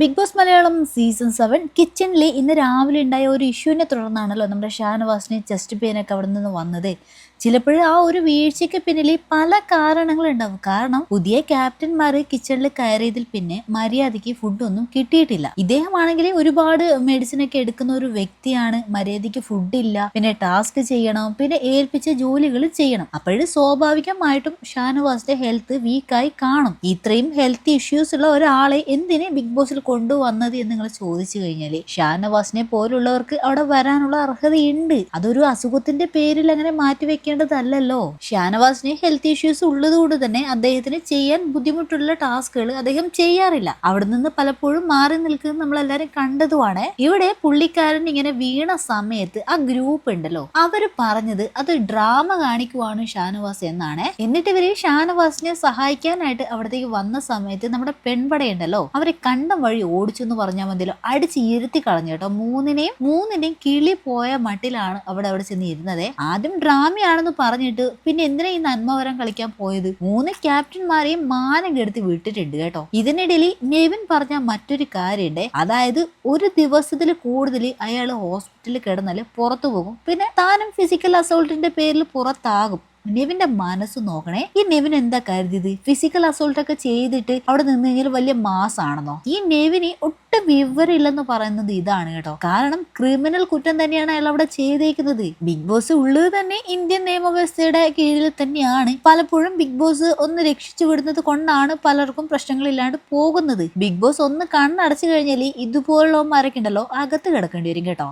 Big boss Malayalam season seven കിച്ചണിൽ ഇന്ന് രാവിലെ ഉണ്ടായ ഒരു ഇഷ്യൂവിനെ തുടർന്നാണല്ലോ നമ്മുടെ ഷാനവാസിനെ ചെസ്റ്റ് പെയിനൊക്കെ അവിടെ നിന്ന് വന്നത്. ചിലപ്പോൾ ആ ഒരു വീഴ്ചയ്ക്ക് പിന്നിൽ പല കാരണങ്ങളുണ്ടാവും കാരണം പുതിയ ക്യാപ്റ്റന്മാർ കിച്ചണിൽ കയറിയതിൽ പിന്നെ മര്യാദയ്ക്ക് ഫുഡൊന്നും കിട്ടിയിട്ടില്ല. ഇദ്ദേഹമാണെങ്കിൽ ഒരുപാട് മെഡിസിനൊക്കെ എടുക്കുന്ന ഒരു വ്യക്തിയാണ്. മര്യാദയ്ക്ക് ഫുഡില്ല പിന്നെ ടാസ്ക് ചെയ്യണം. പിന്നെ ഏൽപ്പിച്ച ജോലികൾ ചെയ്യണം. അപ്പോഴും സ്വാഭാവികമായിട്ടും ഷാനവാസിന്റെ ഹെൽത്ത് വീക്കായി കാണും. ഇത്രയും ഹെൽത്ത് ഇഷ്യൂസ് ഉള്ള ഒരാളെ എന്തിനെ ബിഗ് ബോസിൽ കൊണ്ടുവന്നത് എന്ന് നിങ്ങൾ ചോദിച്ചു കഴിഞ്ഞാൽ ഷാനവാസിനെ പോലുള്ളവർക്ക് അവിടെ വരാനുള്ള അർഹതയുണ്ട്. അതൊരു അസുഖത്തിന്റെ പേരിൽ അങ്ങനെ മാറ്റി വെക്കേണ്ടതല്ലല്ലോ. ഷാനവാസിന് ഹെൽത്ത് ഇഷ്യൂസ് ഉള്ളതുകൊണ്ട് തന്നെ അദ്ദേഹത്തിന് ചെയ്യാൻ ബുദ്ധിമുട്ടുള്ള ടാസ്കുകൾ അദ്ദേഹം ചെയ്യാറില്ല. അവിടെ നിന്ന് പലപ്പോഴും മാറി നിൽക്കുന്നത് നമ്മളെല്ലാരും കണ്ടതുമാണ്. ഇവിടെ പുള്ളിക്കാരൻ ഇങ്ങനെ വീണ സമയത്ത് ആ ഗ്രൂപ്പ് ഉണ്ടല്ലോ അവർ പറഞ്ഞത് അത് ഡ്രാമ കാണിക്കുവാണ് ഷാനവാസ് എന്നാണ്. എന്നിട്ട് ഇവർ ഷാനവാസിനെ സഹായിക്കാനായിട്ട് അവിടത്തേക്ക് വന്ന സമയത്ത് നമ്മുടെ പെൺപടയുണ്ടല്ലോ അവരെ കണ്ടം വഴി ഓടിച്ചു എന്ന് പറഞ്ഞാൽ മതിയല്ലോ അടിച്ച് ഇരുത്തി കളഞ്ഞു കേട്ടോ. മൂന്നിനെയും മൂന്നിനെയും കിളി പോയ മട്ടിലാണ് അവിടെ അവിടെ ചെന്ന് ഇരുന്നത്. ആദ്യം ഡ്രാമയാണെന്ന് പറഞ്ഞിട്ട് പിന്നെ എന്തിനാ ഈ നന്മവരം കളിക്കാൻ പോയത്? മൂന്ന് ക്യാപ്റ്റന്മാരെയും മാനം കെടുത്തി വിട്ടിട്ടുണ്ട് കേട്ടോ. ഇതിനിടയിൽ നെവിൻ പറഞ്ഞ മറ്റൊരു കാര്യമുണ്ട്. അതായത് ഒരു ദിവസത്തിൽ കൂടുതൽ അയാൾ ഹോസ്പിറ്റലിൽ കിടന്നാൽ പുറത്തു പോകും. പിന്നെ താനും ഫിസിക്കൽ അസോൾട്ടിന്റെ പേരിൽ പുറത്താകും. നെവിന്റെ മനസ്സ് നോക്കണേ. ഈ നെവിൻ എന്താ കരുതിയത്? ഫിസിക്കൽ അസോൾട്ട് ഒക്കെ ചെയ്തിട്ട് അവിടെ നിന്ന് കഴിഞ്ഞാൽ വലിയ മാസ് ആണെന്നോ? ഈ നെവിന് ഒട്ടും വിവരമില്ലെന്ന് പറയുന്നത് ഇതാണ് കേട്ടോ. കാരണം ക്രിമിനൽ കുറ്റം തന്നെയാണ് അയാൾ അവിടെ ചെയ്തേക്കുന്നത്. ബിഗ് ബോസ് ഉള്ളത് തന്നെ ഇന്ത്യൻ നിയമവ്യവസ്ഥയുടെ കീഴിൽ തന്നെയാണ്. പലപ്പോഴും ബിഗ് ബോസ് ഒന്ന് രക്ഷിച്ചു വിടുന്നത് കൊണ്ടാണ് പലർക്കും പ്രശ്നങ്ങളില്ലാണ്ട് പോകുന്നത്. ബിഗ് ബോസ് ഒന്ന് കണ്ണടച്ചു കഴിഞ്ഞാൽ ഇതുപോലുള്ളവന്മാരൊക്കെ ഉണ്ടല്ലോ അകത്ത് കിടക്കേണ്ടി വരും കേട്ടോ.